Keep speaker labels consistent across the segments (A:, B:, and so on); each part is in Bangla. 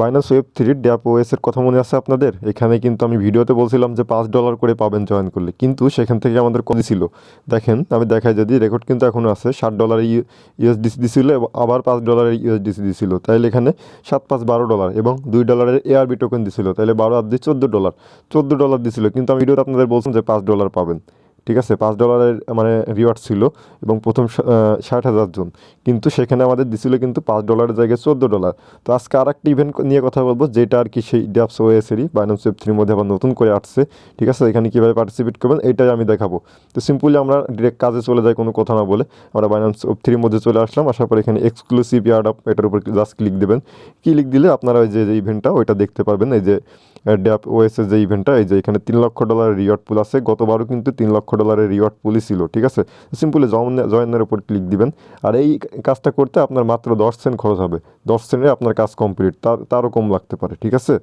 A: বাইনাস ওয়েব থ্রির ড্যাপ ওএসের কথা মনে আছে আপনাদের? এখানে কিন্তু আমি ভিডিওতে বলছিলাম যে পাঁচ ডলার করে পাবেন জয়েন করলে। কিন্তু সেখান থেকে আমাদের কত ছিল। দেখেন, আমি দেখাই যদি রেকর্ড কিন্তু এখনও আছে। ষাট ডলারের ইউএসডিসি দিছিল আবার পাঁচ ডলারের ইউএসডিসি দিছিল। তাইলে এখানে সাত, পাঁচ, বারো ডলার এবং দুই ডলারের এআরবি টোকেন দিছিল। তাহলে বারো আর দিয়ে চোদ্দ ডলার চোদ্দ ডলার দিছিল। কিন্তু আমি ভিডিওতে আপনাদের বলছিলাম যে পাঁচ ডলার পাবেন। ঠিক আছে, পাঁচ ডলারের মানে রিওয়ার্ড ছিল এবং প্রথম ষাট হাজার জন। কিন্তু সেখানে আমাদের দিছিল কিন্তু পাঁচ ডলারের জায়গায় চোদ্দ ডলার তো আজকে আর একটা ইভেন্ট নিয়ে কথা বলব, যেটা আর কি সেই ড্যাপস ওএসেরই বাইনান্স ওয়েব থ্রির মধ্যে আবার নতুন করে আসছে। ঠিক আছে, এখানে কীভাবে পার্টিসিপেট করবেন, এটাই আমি দেখাবো। তো সিম্পলি আমরা ডিরেক্ট কাজে চলে যাই, কোনো কথা না বলে। আমরা বাইনান্স ওয়েব থ্রির মধ্যে চলে আসলাম, আসার পর এখানে এক্সক্লুসিভ ইয়ার্ড এটার উপর জাস্ট ক্লিক দেবেন। ক্লিক দিলে আপনারা ওই যে ইভেন্টটা ওইটা দেখতে পারবেন। এই যে ড্যাপ ওএসের যে ইভেন্টটা এই যে এখানে তিন লক্ষ ডলারের রিওয়ার্ড পুল আছে, গতবারও কিন্তু তিন লক্ষ ডলারের রিওয়ার্ড পুলই ছিল, ঠিক আছে? সিম্পলি জয়েনের উপর ক্লিক দিবেন। আর এই কাজটা করতে আপনার মাত্র দশ সেন্ট খরচ হবে। দশ সেন্টে আপনার কাজ কমপ্লিট তার, তারও কম লাগতে পারে, ঠিক আছে?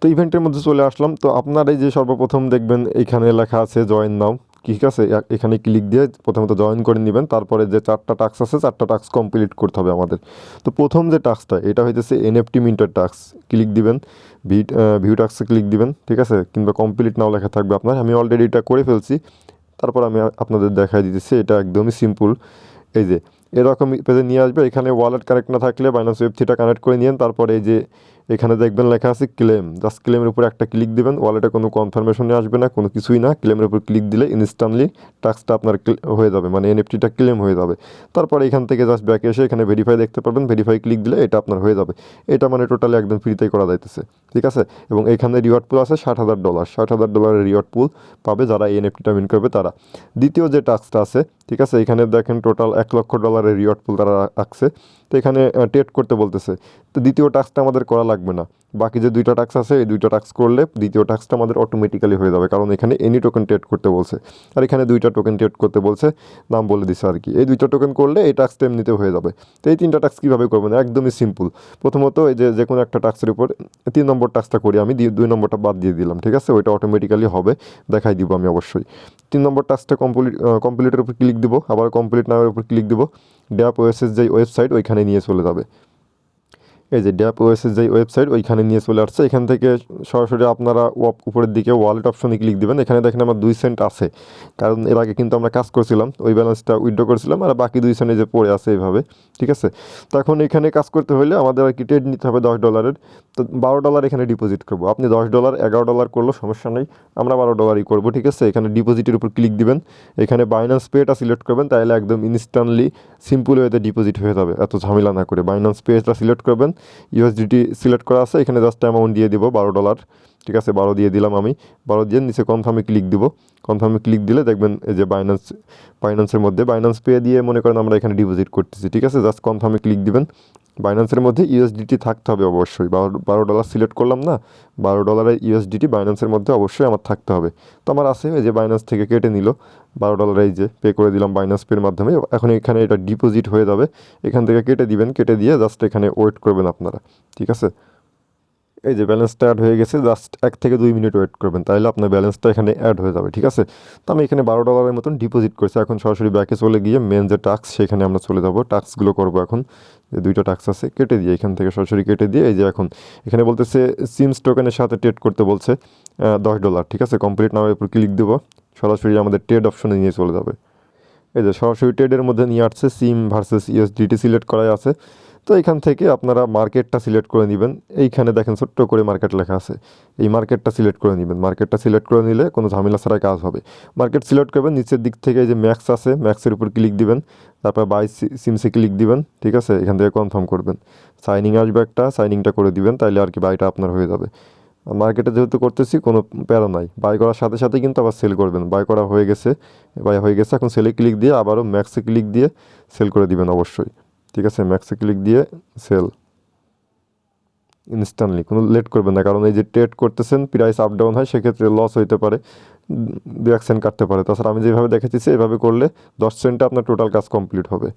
A: তো ইভেন্টের মধ্যে চলে আসলাম। তো আপনার এই যে সর্বপ্রথম দেখবেন, এখানে লেখা আছে, জয়েন নাও। ঠিক আছে এখানে ক্লিক দিয়ে প্রথমত জয়েন করে নেবেন, তারপরে যে চারটা টাস্ক আছে, চারটা টাস্ক কমপ্লিট করতে হবে আমাদের। তো প্রথম যে টাস্কটা এটা হইতেছে এনএফটি মিন্টার টাস্ক ক্লিক দিবেন ভি ভিউ টাস্কে ক্লিক দিবেন, ঠিক আছে? কিংবা কমপ্লিট নাও লেখা থাকবে আপনার, আমি অলরেডি এটা করে ফেলছি, তারপর আমি আপনাদের দেখাই দিতেছি, এটা একদমই সিম্পল এই যে এরকম পেজে নিয়ে আসবে, এখানে ওয়ালেট কানেক্ট না থাকলে বাইনান্স ওয়েব থ্রিটা কানেক্ট করে নিন তারপরে এই যে এখানে দেখবেন লেখা আছে ক্লেম জাস্ট ক্লেমের উপর একটা ক্লিক দিবেন ওয়ালেটে কোনো কনফার্মেশনে আসবে না, কোনো কিছুই না। ক্লেমের উপর ক্লিক দিলে ইনস্ট্যান্টলি টাস্কটা আপনার হয়ে যাবে মানে এনএফটিটা ক্লেম হয়ে যাবে। তারপরে এখান থেকে জাস্ট ব্যাকে এসে এখানে ভেরিফাই দেখতে পারবেন ভেরিফাই ক্লিক দিলে এটা আপনার হয়ে যাবে। এটা মানে টোটালি একদম ফ্রিতেই করা যাইতেছে, ঠিক আছে? এবং এখানে রিওয়ার্ড পুল আছে ষাট হাজার ডলার ষাট হাজার ডলারের রিওয়ার্ড পুল পাবে যারা এনএফটিটা মিন করবে তারা। দ্বিতীয় যে টাস্কটা আছে, ঠিক আছে? এখানে দেখেন টোটাল এক লক্ষ ডলারের রিওয়ার্ড পুল তারা রাখছে তো এখানে টেট করতে বলতেছে। তো দ্বিতীয় টাস্কটা আমাদের করা লাগবে না। বাকি যে দুইটা টাস্ক আছে, এই দুইটা টাস্ক করলে দ্বিতীয় টাস্কটা আমাদের অটোমেটিক্যালি হয়ে যাবে। কারণ এখানে এনি টোকেন টেট করতে বলছে। আর এখানে দুইটা টোকেন ট্রেড করতে বলছে, নাম বলে দিছে আর কি। এই দুইটা টোকেন করলে এই টাস্কটা এমনিতে হয়ে যাবে। তো এই তিনটা টাস্ক কীভাবে করবেন একদমই সিম্পল প্রথমত এই যে যে কোনো একটা টাস্কের উপর তিন নম্বর টাস্কটা করি আমি দুই নম্বরটা বাদ দিয়ে দিলাম, ঠিক আছে? ওইটা অটোমেটিক্যালি হবে। দেখাই দিব আমি অবশ্যই। তিন নম্বর টাস্কটা কমপ্লিট কমপ্লিটের উপর ক্লিক দিব। আবার কমপ্লিট নামের উপর ক্লিক দিব। ড্যাপ ওএসএস যে ওয়েবসাইট ওইখানে নিয়ে চলে যাবে। এই যে ড্যাপ ওএসএস যে ওয়েবসাইট ওইখানে নিয়ে চলে আসছে। এখান থেকে সরাসরি আপনারা ওয়াপ উপরের দিকে ওয়ালেট অপশনে ক্লিক দিবেন। এখানে দেখেন আমার দুই সেন্ট আছে। কারণ এর আগে কিন্তু আমরা কাজ করছিলাম, ওই ব্যালেন্সটা উইথড্র করেছিলাম আর বাকি দুই সেন্টে যে পড়ে আছে এইভাবে, ঠিক আছে? তো এখন এখানে কাজ করতে হলে আমাদের আর কি ট্রেড নিতে হবে দশ ডলারের তো বারো ডলার এখানে ডিপোজিট করব। আপনি দশ ডলার এগারো ডলার করলেও সমস্যা নেই। আমরা বারো ডলারই করব, ঠিক আছে? এখানে ডিপোজিটের উপর ক্লিক দিবেন। এখানে বাইন্যান্স পেটা সিলেক্ট করবেন তাহলে একদম ইনস্ট্যান্টলি সিম্পল ওয়েতে ডিপোজিট হয়ে যাবে। এত ঝামেলা না করে বাইন্যান্স পেটা সিলেক্ট করবেন। ইউএসডিটি সিলেক্ট করা আছে, এখানে জাস্ট অ্যামাউন্ট দিয়ে দিব বারো ডলার ঠিক আছে, বারো দিয়ে দিলাম আমি। বারো দিয়ে নিচে কনফার্মে ক্লিক দিব। কনফার্মে ক্লিক দিলে দেখবেন এই যে বাইন্যান্স বাইন্যান্সের মধ্যে বাইন্যান্স পে দিয়ে মনে করেন আমরা এখানে ডিপোজিট করতেছি। ঠিক আছে জাস্ট কনফার্মে ক্লিক দিবেন। বাইন্যান্সের মধ্যে ইউএসডিটি থাকতে হবে অবশ্যই। বারো বারো ডলার সিলেক্ট করলাম না, বারো ডলারের ইউএসডিটি বাইন্যান্সের মধ্যে অবশ্যই আমার থাকতে হবে। তো আমার আছে এই যে বাইন্যান্স থেকে কেটে নিল, বারো ডলার এই যে পে করে দিলাম বাইন্যান্স পের মাধ্যমে। এখন এখানে এটা ডিপোজিট হয়ে যাবে, এখান থেকে কেটে দিবেন, কেটে দিয়ে জাস্ট এখানে ওয়েট করবেন আপনারা, ঠিক আছে? এই যে ব্যালেন্সটা অ্যাড হয়ে গেছে জাস্ট এক থেকে দুই মিনিট ওয়েট করবেন, তাহলে আপনার ব্যালেন্সটা এখানে অ্যাড হয়ে যাবে, ঠিক আছে? তো আমি এখানে বারো ডলারের মতন ডিপোজিট করছি, এখন সরাসরি ব্যাকে চলে গিয়ে মেন যে টাস্ক সেখানে আমরা চলে যাব। টাস্কগুলো করব এখন, যে দুইটা টাস্ক আছে, কেটে দিয়ে এখান থেকে সরাসরি কেটে দিয়ে এই যে এখন, এখানে বলতেছে সিমস টোকেনের সাথে ট্রেড করতে বলছে দশ ডলার ঠিক আছে? কমপ্লিট নামের উপর ক্লিক দেবো, সরাসরি আমাদের ট্রেড অপশনে নিয়ে চলে যাবে। এই যে সরাসরি ট্রেডের মধ্যে নিয়ে আসছে, সিম ভার্সেস ইউএসডিটি সিলেক্ট করাই আছে। তো এখান থেকে আপনারা মার্কেটটা সিলেক্ট করে নেবেন। এইখানে দেখেন ছোট্ট করে মার্কেট লেখা আছে। এই মার্কেটটা সিলেক্ট করে নেবেন। মার্কেটটা সিলেক্ট করে নিলে কোনো ঝামেলা ছাড়াই কাজ হবে। মার্কেট সিলেক্ট করবেন, নিচের দিক থেকে যে ম্যাক্স আছে ম্যাক্সের উপর ক্লিক দিবেন। তারপর বাই সিমসে ক্লিক দিবেন, ঠিক আছে? এখান থেকে কনফার্ম করবেন। সাইনিং আসবে একটা সাইনিংটা করে দিবেন, তাইলে আর কি বাইটা আপনার হয়ে যাবে। মার্কেটে যেহেতু করতেছি, কোনো প্যারা নাই। বাই করার সাথে সাথে কিন্তু আবার সেল করবেন। বাই করা হয়ে গেছে বাই হয়ে গেছে, এখন সেলে ক্লিক দিয়ে আবারও ম্যাক্সে ক্লিক দিয়ে সেল করে দিবেন অবশ্যই। ঠিক আছে? ম্যাক্সে ক্লিক দিয়ে সেল ইনস্ট্যান্টলি কোনো লেট করবেন না, কারণ এই যে ট্রেড করতেছেন প্রাইস আপ ডাউন হয়, সেক্ষেত্রে লস হইতে পারে দু এক সেন্ট কাটতে পারে। তাছাড়া আমি যেভাবে দেখেছি এভাবে করলে দশ সেন্টে আপনার টোটাল কাজ কমপ্লিট হবে।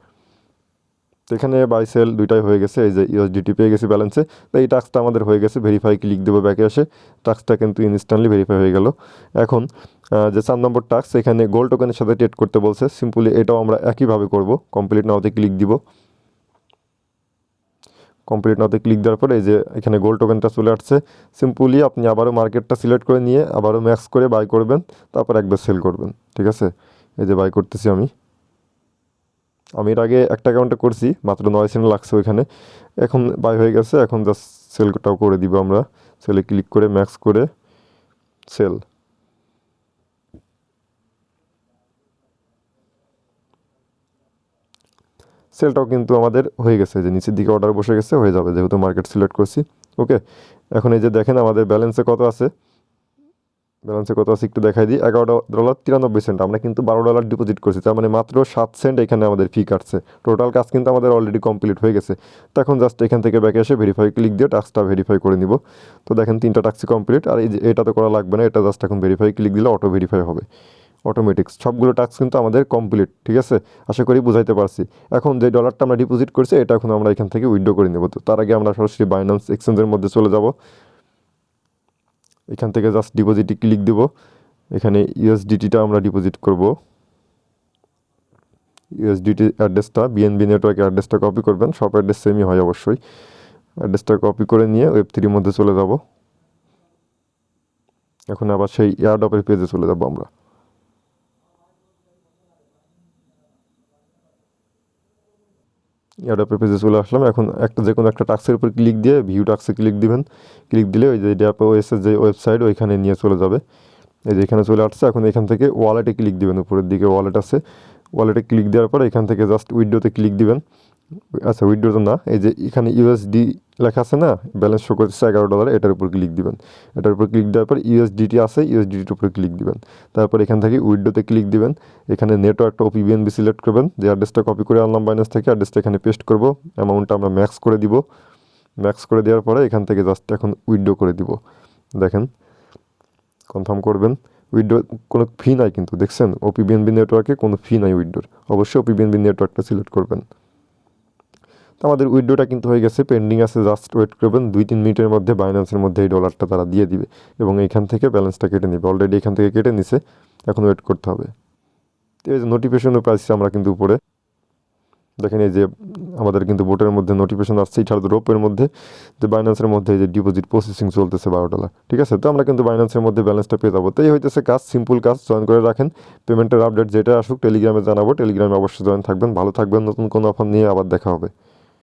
A: তো এখানে বাই সেল দুইটাই হয়ে গেছে, এই যে ইউএসডিটি পেয়ে গেছি ব্যালেন্সে তো এই টাস্কটা আমাদের হয়ে গেছে ভেরিফাই ক্লিক দেবো ব্যাকে এসে। টাস্কটা কিন্তু ইনস্ট্যান্টলি ভেরিফাই হয়ে গেল। এখন যে চার নম্বর টাস্ক এখানে গোল টোকেনের সাথে ট্রেড করতে বলছে। সিম্পলি এটাও আমরা একইভাবে করব। কমপ্লিট নাওতে ক্লিক দিব। কমপ্লিট নাতে ক্লিক দেওয়ার পরে এই যে এখানে গোল টোকেনটা চলে আসছে। সিম্পলি আপনি আবারও মার্কেটটা সিলেক্ট করে নিয়ে, আবারও ম্যাক্স করে বাই করবেন, তারপর একবার সেল করবেন। ঠিক আছে? এই যে বাই করতেছি আমি। আমি এর আগে একটা অ্যাকাউন্টে করছি, মাত্র নয় সেন্ট লাগছে ওইখানে। এখন বাই হয়ে গেছে, এখন জাস্ট সেলটাও করে দিব আমরা। সেলে ক্লিক করে ম্যাক্স করে সেল সেলটাও কিন্তু আমাদের হয়ে গেছে যে নিচের দিকে অর্ডার বসে গেছে, হয়ে যাবে, যেহেতু মার্কেট সিলেক্ট করছি। ওকে এখন এই যে দেখেন আমাদের ব্যালেন্সে কত আছে? ব্যালেন্সে কত আছে একটু দেখাই দিই। এগারো ডলার তিরানব্বই সেন্ট। আমরা কিন্তু বারো ডলার ডিপোজিট করছি। তার মানে মাত্র সাত সেন্ট এখানে আমাদের ফি কাটছে। টোটাল কাজ কিন্তু আমাদের অলরেডি কমপ্লিট হয়ে গেছে। তো এখন জাস্ট এখান থেকে ব্যাকে এসে ভেরিফাই ক্লিক দিয়ে টাস্কটা ভেরিফাই করে নিব। তো দেখেন তিনটা টাস্কই কমপ্লিট আর এই এটা তো করা লাগবে না, এটা জাস্ট এখন ভেরিফাই ক্লিক দিলে অটো ভেরিফাই হবে। অটোমেটিক্স সবগুলো টাস্ক কিন্তু আমাদের কমপ্লিট ঠিক আছে? আশা করি বুঝাইতে পারছি। এখন যে ডলারটা আমরা ডিপোজিট করছি, এটা এখন আমরা এখান থেকে উইথড্র করে নেব। তো তার আগে আমরা সরাসরি বাইন্যান্স এক্সচেঞ্জের মধ্যে চলে যাব। এখান থেকে জাস্ট ডিপোজিটে ক্লিক দেব। এখানে ইউএসডিটিটা আমরা ডিপোজিট করব। ইউএসডিটি অ্যাড্রেসটা বিএনবি নেটওয়ার্কের অ্যাড্রেসটা কপি করবেন। সব অ্যাড্রেস সেমই হয় অবশ্যই। অ্যাড্রেসটা কপি করে নিয়ে ওয়েব থ্রির মধ্যে চলে যাব। এখন আবার সেই এয়ারডপের পেজে চলে যাব আমরা। এয়ারডপের পেজে চলে আসলাম। এখন একটা যে কোনো একটা টাক্সের উপর ক্লিক দিয়ে ভিউ টাক্সে ক্লিক দিবেন। ক্লিক দিলে ওই যে ড্যাপ ওএসের যে ওয়েবসাইট, ওইখানে নিয়ে চলে যাবে। এই যে এখানে চলে আসছে। এখন এখান থেকে ওয়ালেটে ক্লিক দিবেন। উপরের দিকে ওয়ালেট আছে। ওয়ালেটে ক্লিক দেওয়ার পর এখান থেকে জাস্ট উইডোতে ক্লিক দিবেন। আচ্ছা উইড্রো তো না। এই যে এখানে ইউএসডি লেখা আছে না ব্যালেন্স শো করতেছে এগারো ডলার এটার উপর ক্লিক দিবেন। এটার উপর ক্লিক দেওয়ার পর ইউএসডিটি আছে ইউএসডিটির উপরে ক্লিক দিবেন। তারপর এখান থেকে উইডোতে ক্লিক দিবেন। এখানে নেটওয়ার্কটা ওপিবিএনবি সিলেক্ট করবেন। যে অ্যাড্রেসটা কপি করে আনলাম বাইন্যান্স থেকে অ্যাড্রেসটা এখানে পেস্ট করব। অ্যামাউন্টটা আমরা ম্যাক্স করে দিব। ম্যাক্স করে দেওয়ার পরে এখান থেকে জাস্ট এখন উইড্রো করে দিব। দেখেন কনফার্ম করবেন। উইড্রো কোনো ফি নাই কিন্তু, দেখছেন? ওপিবিএনবি নেটওয়ার্কে কোনো ফি নাই উইড্রোর অবশ্যই ওপিবিএনবি নেটওয়ার্কটা সিলেক্ট করবেন। তো আমাদের উইড্রোটা কিন্তু হয়ে গেছে পেন্ডিং আছে, জাস্ট ওয়েট করবেন দুই তিন মিনিটের মধ্যে বাইন্যান্সের মধ্যে এই ডলারটা তারা দিয়ে দিবে এবং এখান থেকে ব্যালেন্সটা কেটে নেবে। অলরেডি এখান থেকে কেটে নিছে, এখন ওয়েট করতে হবে। তো এই যে নোটিফিকেশনও পাইছি আমরা কিন্তু উপরে। দেখেন এই যে আমাদের কিন্তু বোটের মধ্যে নোটিফিকেশন আসছে এছাড়া রোপের মধ্যে। যে বাইন্যান্সের মধ্যে এই যে ডিপোজিট প্রসেসিং চলতেছে বারো ডলার ঠিক আছে? তো আমরা কিন্তু বাইন্যান্সের মধ্যে ব্যালেন্সটা পেয়ে যাব। তো এই হইতেছে কাজ সিম্পল কাজ জয়েন করে রাখেন। পেমেন্টের আপডেট যেটা আসুক টেলিগ্রামে জানাব। টেলিগ্রামে অবশ্যই জয়েন থাকবেন। ভালো থাকবেন। নতুন কোনো অফার নিয়ে আবার দেখা হবে।